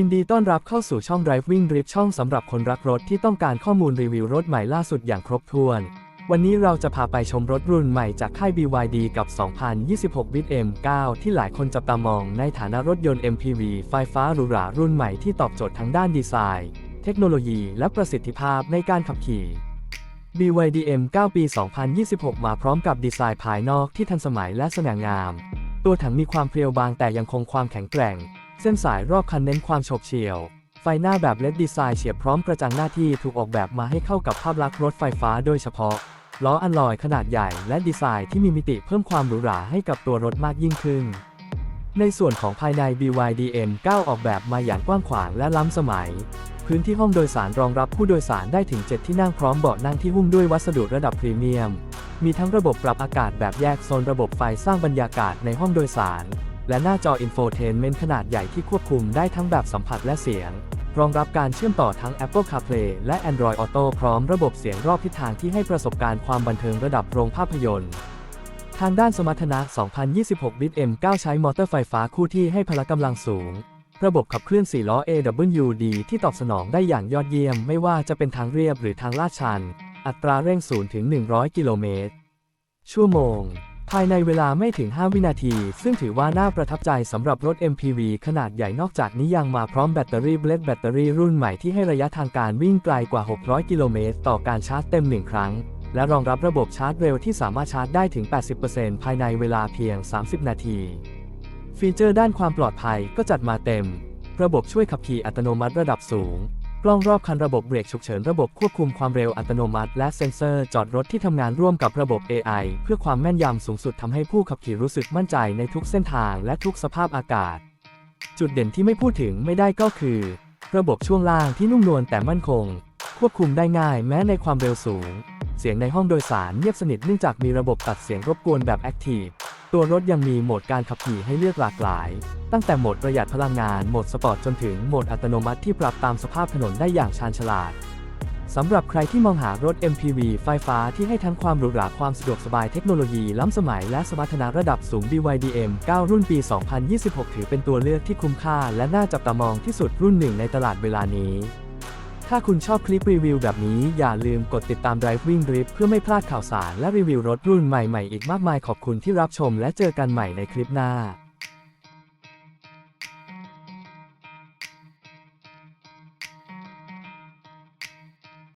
ินดีต้อนรับเข้าสู่ช่อง Driving Drip ช่องสำหรับคนรักรถที่ต้องการข้อมูลรีวิวรถใหม่ล่าสุดอย่างครบถ้วน วันนี้เราจะพาไปชมรถรุ่นใหม่จากค่าย BYD กับ 2026 Bit M9 ที่หลายคนจับตามองในฐานะรถยนต์ MPV ไฟฟ้าหรูหรารุ่นใหม่ที่ตอบโจทย์ทั้งด้านดีไซน์ เทคโนโลยี และประสิทธิภาพในการขับขี่ BYD M9 ปี 2026 มาพร้อมกับดีไซน์ภายนอกที่ทันสมัยและสง่างาม ตัวถังมีความเพรียวบางแต่ยังคงความแข็งแกร่ง เส้นสายรอบคันเน้นความโฉบเฉี่ยว ไฟหน้าแบบเลดดีไซน์เฉียบพร้อมกระจังหน้าที่ถูกออกแบบมาให้เข้ากับภาพลักษณ์รถไฟฟ้าโดยเฉพาะ ล้ออัลลอยขนาดใหญ่และดีไซน์ที่มีมิติเพิ่มความหรูหราให้กับตัวรถมากยิ่งขึ้น ในส่วนของภายใน BYD M9 ออกแบบมาอย่างกว้างขวางและล้ำสมัย พื้นที่ห้องโดยสารรองรับผู้โดยสารได้ถึง 7 ที่นั่งพร้อมเบาะนั่งที่หุ้มด้วยวัสดุระดับพรีเมียม มีทั้งระบบปรับอากาศแบบแยกโซนระบบไฟสร้างบรรยากาศในห้องโดยสาร และหน้าจออินโฟเทนเมนต์ขนาดใหญ่ที่ควบคุมได้ทั้งแบบสัมผัสและเสียง รองรับการเชื่อมต่อทั้ง Apple CarPlay และ Android Auto พร้อมระบบเสียงรอบทิศทางที่ให้ประสบการณ์ความบันเทิงระดับโรงภาพยนตร์ทางด้านสมรรถนะ 2026 Bit M9 ใช้มอเตอร์ไฟฟ้าคู่ที่ให้พละกำลังสูง ระบบขับเคลื่อน 4 ล้อ AWD ที่ตอบสนองได้อย่างยอดเยี่ยม ไม่ว่าจะเป็นทางเรียบหรือทางลาดชัน อัตราเร่ง 0 ถึง 100 กิโลเมตร ชั่วโมง ภายในเวลาไม่ถึง 5 วินาที ซึ่งถือว่าน่าประทับใจสำหรับรถ MPV ขนาดใหญ่นอกจากนี้ยังมาพร้อมแบตเตอรี่เบลดแบตเตอรี่รุ่นใหม่ที่ให้ระยะทางการวิ่งไกลกว่า 600 กิโลเมตรต่อการชาร์จเต็ม 1 ครั้ง และรองรับระบบชาร์จเร็วที่สามารถชาร์จได้ถึง 80%ภายในเวลาเพียง 30 นาที ฟีเจอร์ด้านความปลอดภัยก็จัดมาเต็ม ระบบช่วยขับขี่อัตโนมัติระดับสูง กล้องรอบคันระบบเบรกฉุกเฉินระบบควบคุมความเร็วอัตโนมัติ และเซ็นเซอร์จอดรถที่ทำงานร่วมกับระบบ AI เพื่อความแม่นยำสูงสุดทำให้ผู้ขับขี่รู้สึกมั่นใจในทุกเส้นทางและทุกสภาพอากาศ จุดเด่นที่ไม่พูดถึงไม่ได้ก็คือ ระบบช่วงล่างที่นุ่มนวลแต่มั่นคง ควบคุมได้ง่ายแม้ในความเร็วสูง เสียงในห้องโดยสารเงียบสนิทเนื่องจากมีระบบตัดเสียงรบกวนแบบแอคทีฟ ตัวรถยังมีโหมดการขับขี่ให้เลือกหลากหลาย ตั้งแต่โหมดประหยัดพลังงาน โหมดสปอร์ตจนถึงโหมดอัตโนมัติที่ปรับตามสภาพถนนได้อย่างชาญฉลาดสำหรับใครที่มองหารถ MPV ไฟฟ้าที่ให้ทั้งความหรูหราความสะดวกสบายเทคโนโลยีล้ำสมัยและสมรรถนะระดับสูง BYD M9 รุ่นปี 2026 ถือเป็นตัวเลือกที่คุ้มค่า และน่าจับตามองที่สุดรุ่นหนึ่งในตลาดเวลานี้ ถ้าคุณชอบคลิปรีวิวแบบนี้อย่าลืมกดติดตาม Driving Drip เพื่อไม่พลาดข่าวสารและรีวิวรถรุ่นใหม่ๆ อีกมากมายขอบคุณที่รับชมและเจอกันใหม่ในคลิปหน้า